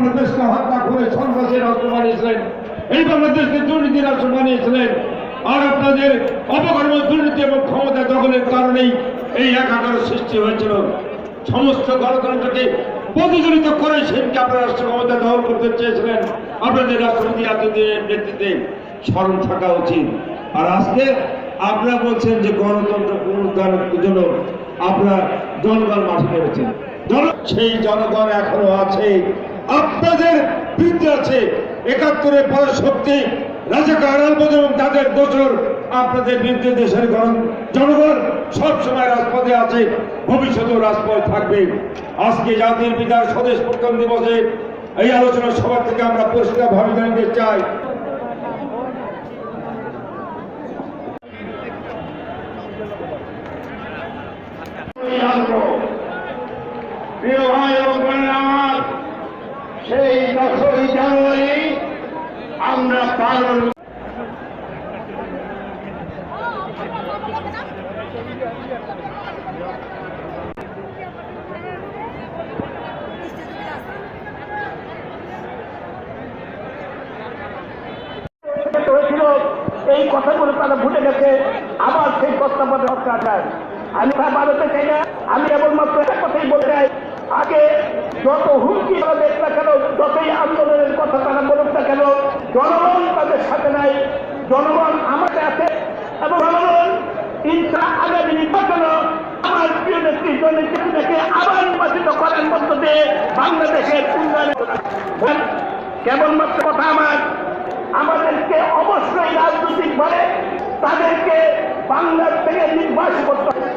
বাংলাদেশকে হত্যা করে সন্ত্রাসের রাষ্ট্র বানিয়েছিলেন। এই বাংলাদেশকে দুর্নীতির রাষ্ট্র বানিয়েছিলেন। আর আপনাদের অপকর্ম দুর্নীতি এবং ক্ষমতা দখলের কারণেই এই একাকার সৃষ্টি হয়েছিল। সমস্ত গণতন্ত্রকে প্রতিযোগিত করে সেদিনকে আপনারা রাষ্ট্র ক্ষমতা দখল করতে চেয়েছিলেন। আপনাদের রাষ্ট্রপতি এতদিনের নেতৃত্বে স্মরণ থাকা উচিত। আর আজকে আপনারা বলছেন যে গণতন্ত্র পুনরুদ্ধারের জন্য আপনারা জনগণ মাঠে নেমেছেন। সেই জনগণ এখনও আছে। আপনাদের বৃদ্ধি আছে। একাত্তরের পর শক্তি রাজাকার আলবদ এবং তাদের দোষর আপনাদের বিরুদ্ধে দেশের গণ- জনগণ সবসময় রাজপথে আছে, ভবিষ্যতেও রাজপথে থাকবে। আজকে জাতির পিতার স্বদেশ প্রথম দিবসে এই আলোচনা সভা থেকে আমরা পরিষ্কার ভাবে জানিয়ে চাই। প্রিয় সেই দশই জানুয়ারি আমরা পালন এই কথাগুলো তারা ভুলে গেছে। আবার সেই প্রস্তাবনা সরকার চায় আমি তা বাড়াতে চাই না আমি জনগণ আমাদের আছে এবং জনগণ ইনশা আগামী নির্বাচন আমার প্রিয় নেত্রী জননেত্রীকে আবার নির্বাচিত করার মধ্য দিয়ে বাংলাদেশের উন্নয়ন কেবলমাত্র কথা আমার, আমাদেরকে অবশ্যই রাজনৈতিক ভাবে তাদেরকে বাংলার থেকে নির্বাচন করতে হবে।